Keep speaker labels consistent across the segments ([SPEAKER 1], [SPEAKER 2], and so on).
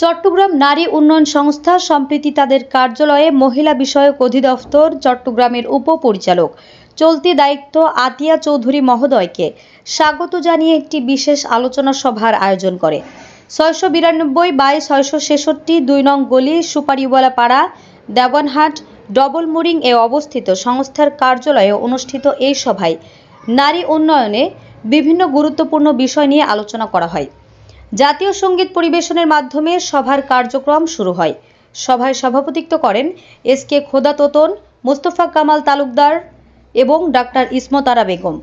[SPEAKER 1] চট্টগ্রাম নারী উন্নয়ন সংস্থা সম্প্রতি তাদের কার্যালয়ে মহিলা বিষয়ক অধিদপ্তর চট্টগ্রামের উপপরিচালক চলতি দায়িত্ব আতিয়া চৌধুরী মহোদয়কে স্বাগত জানিয়ে একটি বিশেষ আলোচনা সভার আয়োজন করে। ছয়শো বিরানব্বই বাই ছয়শো ছেষট্টি দুই নং গলি সুপারিওয়ালা পাড়া দেওয়ানহাট ডবল এ অবস্থিত সংস্থার কার্যালয়ে অনুষ্ঠিত এই সভায় নারী উন্নয়নে বিভিন্ন গুরুত্বপূর্ণ বিষয় নিয়ে আলোচনা করা হয়। জাতীয় সংগীত পরিবেশনের মাধ্যমে সভার কার্যক্রম শুরু হয়। সভায় সভাপতিত্ব করেন এস কে খোদা তোতন মোস্তফা কামাল তালুকদার এবং ডাক্তার ইসমতারা বেগম।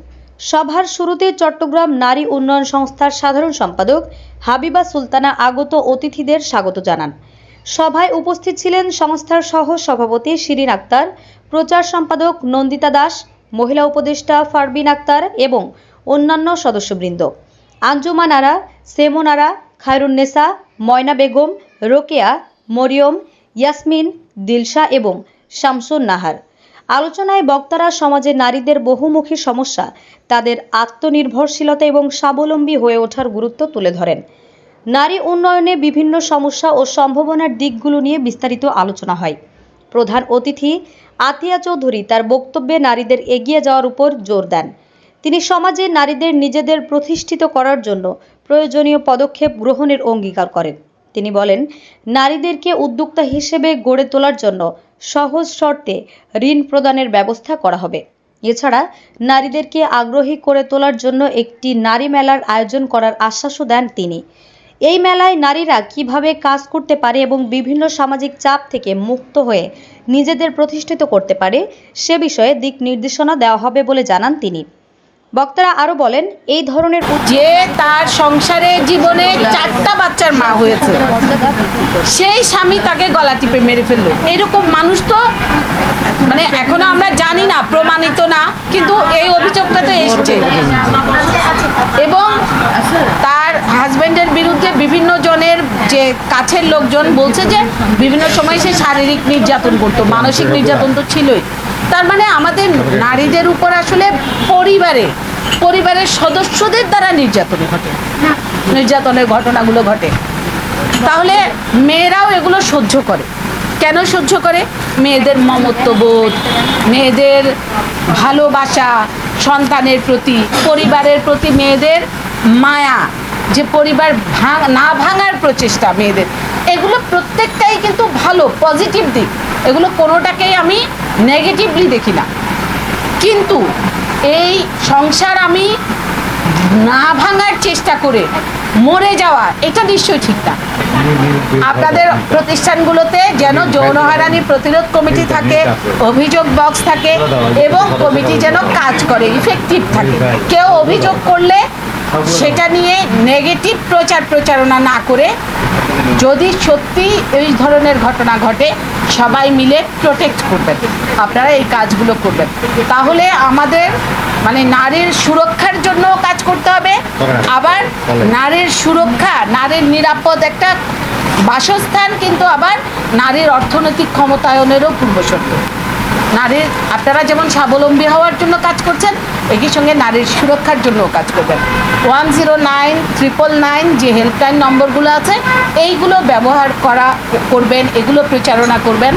[SPEAKER 1] সভার শুরুতে চট্টগ্রাম নারী উন্নয়ন সংস্থার সাধারণ সম্পাদক হাবিবা সুলতানা আগত অতিথিদের স্বাগত জানান। সভায় উপস্থিত ছিলেন সংস্থার সহ সভাপতি শিরিন আক্তার, প্রচার সম্পাদক নন্দিতা দাস, মহিলা উপদেষ্টা ফারবিন আক্তার এবং অন্যান্য সদস্যবৃন্দ। আঞ্জুমান আরা সেমন আরা খায়রুন্নেসা ময়না বেগম, রোকেয়া, মরিয়ম, ইয়াসমিন, দিলশা এবং শামসুন নাহার। আলোচনায় বক্তারা সমাজে নারীদের বহুমুখী সমস্যা, তাদের আত্মনির্ভরশীলতা এবং স্বাবলম্বী হয়ে ওঠার গুরুত্ব তুলে ধরেন। নারী উন্নয়নে বিভিন্ন সমস্যা ও সম্ভাবনার দিকগুলো নিয়ে বিস্তারিত আলোচনা হয়। প্রধান অতিথি আতিয়া চৌধুরী তার বক্তব্যে নারীদের এগিয়ে যাওয়ার উপর জোর দেন। তিনি সমাজে নারীদের নিজেদের প্রতিষ্ঠিত করার জন্য প্রয়োজনীয় পদক্ষেপ গ্রহণের অঙ্গীকার করেন। তিনি বলেন, নারীদেরকে উদ্যোক্তা হিসেবে গড়ে তোলার জন্য সহজ শর্তে ঋণ প্রদানের ব্যবস্থা করা হবে। এছাড়া, নারীদেরকে আগ্রহী করে তোলার জন্য একটি নারী মেলার আয়োজন করার আশ্বাসও দেন তিনি। এই মেলায় নারীরা কীভাবে কাজ করতে পারে এবং বিভিন্ন সামাজিক চাপ থেকে মুক্ত হয়ে নিজেদের প্রতিষ্ঠিত করতে পারে, সে বিষয়ে দিক নির্দেশনা দেওয়া হবে বলে জানান তিনি। বক্তারা আরও বলেন, এই ধরনের
[SPEAKER 2] যে তার সংসারে জীবনে চারটা বাচ্চার মা হয়েছে, সেই স্বামী তাকে গলা টিপে মেরে ফেলল। এরকম মানুষ তো মানে এখনও আমরা জানি না, প্রমাণিত না, কিন্তু এই অভিযোগটা তো এসছে। এবং তার হাজবেন্ডের বিরুদ্ধে বিভিন্ন জনের যে কাছের লোকজন বলছে যে, বিভিন্ন সময় সে শারীরিক নির্যাতন করতো, মানসিক নির্যাতন তো ছিলই। তার মানে আমাদের নারীদের উপর আসলে পরিবারে পরিবারের সদস্যদের দ্বারা নির্যাতন ঘটে। নির্যাতনের ঘটনাগুলো ঘটে। তাহলে মেয়েরাও এগুলো সহ্য করে। কেন সহ্য করে? মেয়েদের মমত্ববোধ মেয়েদের ভালোবাসা সন্তানের প্রতি পরিবারের প্রতি মেয়েদের মায়া যে পরিবার ভাঙ না ভাঙার প্রচেষ্টা মেয়েদের। এগুলো প্রত্যেকটাই কিন্তু ভালো পজিটিভ দিক। এগুলো কোনোটাকেই আমি নেগেটিভলি দেখি না। কিন্তু এই সংসার আমি না ভাঙার চেষ্টা করে মরে যাওয়া, এটা নিশ্চয়ই ঠিক না। আপনাদের প্রতিষ্ঠানগুলোতে যেন যৌন হয়রানি প্রতিরোধ কমিটি থাকে, অভিযোগ বক্স থাকে এবং কমিটি যেন কাজ করে ইফেক্টিভ থাকে। কেউ অভিযোগ করলে সেটা নিয়ে নেগেটিভ প্রচার প্রচারণা না করে যদি সত্যি এই ধরনের ঘটনা ঘটে সবাই মিলে প্রোটেক্ট করবেন। আপনারা এই কাজগুলো করবেন। তাহলে আমাদের মানে নারীর সুরক্ষার জন্য কাজ করতে হবে। আবার নারীর সুরক্ষা নারীর নিরাপদ একটা বাসস্থান কিন্তু আবার নারীর অর্থনৈতিক ক্ষমতায়নেরও পূর্বশর্ত। নারীর, আপনারা যেমন স্বাবলম্বী হওয়ার জন্য কাজ করছেন, একই সঙ্গে নারীর সুরক্ষার জন্যও কাজ করবেন। One zero nine triple nine যে হেল্পলাইন নম্বরগুলো আছে, এইগুলো ব্যবহার করা, করবেন, এগুলো প্রচারণা করবেন।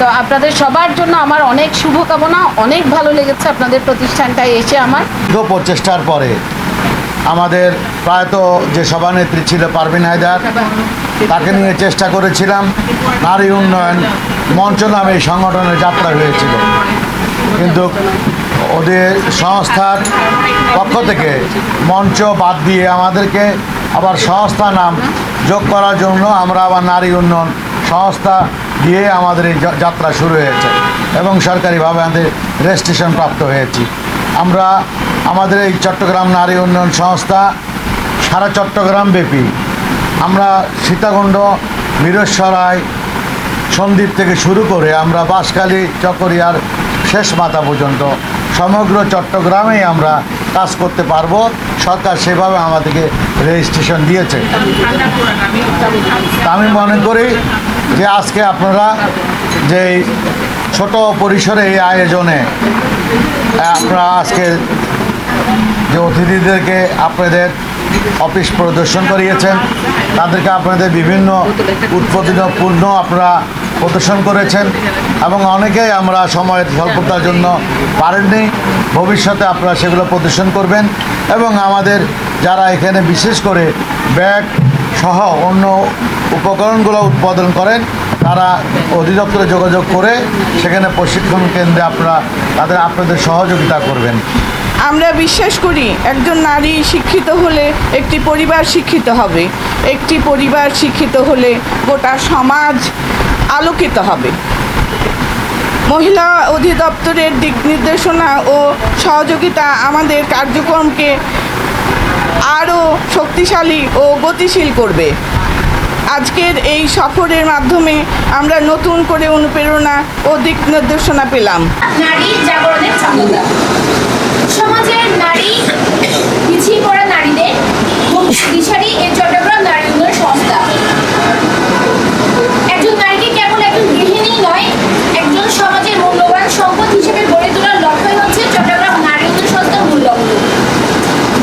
[SPEAKER 2] তো আপনাদের সবার জন্য আমার অনেক শুভকামনা, অনেক ভালো লেগেছে আপনাদের প্রতিষ্ঠানটায় এসে আমার।
[SPEAKER 3] প্রচেষ্টার পরে। আমাদের প্রায়ত যে সভানেত্রী ছিল পারভিন হায়দার, তাকে নিয়ে চেষ্টা করেছিলাম নারী উন্নয়ন মঞ্চ নামে এই সংগঠনের যাত্রা হয়েছিল। কিন্তু ওদের সংস্থার পক্ষ থেকে মঞ্চ বাদ দিয়ে আমাদেরকে আবার সংস্থা নাম যোগ করার জন্য আমরা আবার নারী উন্নয়ন সংস্থা দিয়ে আমাদের এই যাত্রা শুরু হয়েছে এবং সরকারিভাবে আমাদের রেজিস্ট্রেশন প্রাপ্ত হয়েছি। আমরা আমাদের এই চট্টগ্রাম নারী উন্নয়ন সংস্থা সারা চট্টগ্রাম ব্যাপী। আমরা সীতাকুণ্ড বীরেশ্বরায় সন্দ্বীপ থেকে শুরু করে আমরা বাঁশখালী, চকরিয়ার শেষ মাথা পর্যন্ত সমগ্র চট্টগ্রামেই আমরা কাজ করতে পারব। সরকার সেভাবে আমাদেরকে রেজিস্ট্রেশন দিয়েছে। আমি মনে করি যে আজকে আপনারা যে ছোট পরিসরে এই আয়োজনে আপনারা আজকে যে অতিথিদেরকে আপনাদের অফিস প্রদর্শন করিয়েছেন, তাদেরকে আপনাদের বিভিন্ন উৎপাদিত পণ্য আপনারা প্রদর্শন করেছেন এবং অনেকেই আমরা সময়ের স্বল্পতার জন্য পারেননি। ভবিষ্যতে আপনারা সেগুলো প্রদর্শন করবেন এবং আমাদের যারা এখানে বিশেষ করে ব্যাগ সহ অন্য উপকরণগুলো উৎপাদন করেন, তারা অধিদপ্তরে যোগাযোগ করে সেখানে প্রশিক্ষণ কেন্দ্রে আপনারা তাদের আপনাদের সহযোগিতা করবেন।
[SPEAKER 4] আমরা বিশ্বাস করি একজন নারী শিক্ষিত হলে একটি পরিবার শিক্ষিত হবে। একটি পরিবার শিক্ষিত হলে গোটা সমাজ আলোকিত হবে। মহিলা অধিদপ্তরের দিক নির্দেশনা ও সহযোগিতা আমাদের কার্যক্রমকে আরও শক্তিশালী ও গতিশীল করবে। আজকের এই সফরের মাধ্যমে আমরা নতুন করে অনুপ্রেরণা ও দিক নির্দেশনা পেলাম।
[SPEAKER 5] নারী জাগরণের সমাজের নারী পিছিয়ে পড়া নারীদের দিশারি এই চট্টগ্রাম নারী উন্নয়ন সংস্থা একজন নারীকে কেবল একজন গৃহিণী নয় একজন সমাজের মূল্যবান সম্পদ হিসেবে গড়ে তোলার লক্ষ্যই হচ্ছে চট্টগ্রাম নারী উন্নয়ন সংস্থার মূল লক্ষ্য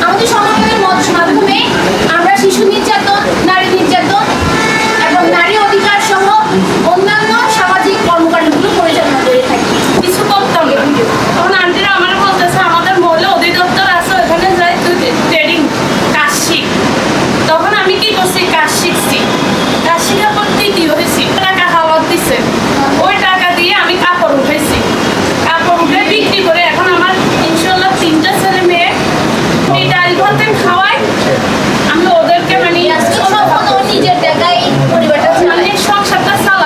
[SPEAKER 5] আমাদের সমাবেশের মধ্য- মাধ্যমে আমরা শিশু নির্যাতন নারী নির্যাতন এবং নারী অধিকার সহ অন্যান্য সামাজিক কর্মকাণ্ডগুলো পরিচালনা করে থাকি
[SPEAKER 6] কিছু করতাম না তখন আন্টিরা আমার বলতেছে আমাদের মহিলা অধিদপ্তর আছে ওখানে যাই তুই ট্রেডিং কাজ শিখ তখন আমি কি করছি কাজ শিখছি কাজ শিখার পর তৃতীয় হয়েছি টাকা হাওয়াত দিছে ওই টাকা দিয়ে আমি কাপড় উঠেছি কাপড় উঠে বিক্রি করে এখন আমার ইনশাল্লাহ তিনটা ছেলে মেয়ে এই ডাল ভাতের খাওয়াই আমি ওদেরকে মানে
[SPEAKER 5] সম্পূর্ণ নিজের জায়গায় পরিবারটা চালায়
[SPEAKER 6] মানে সংসারটা চালা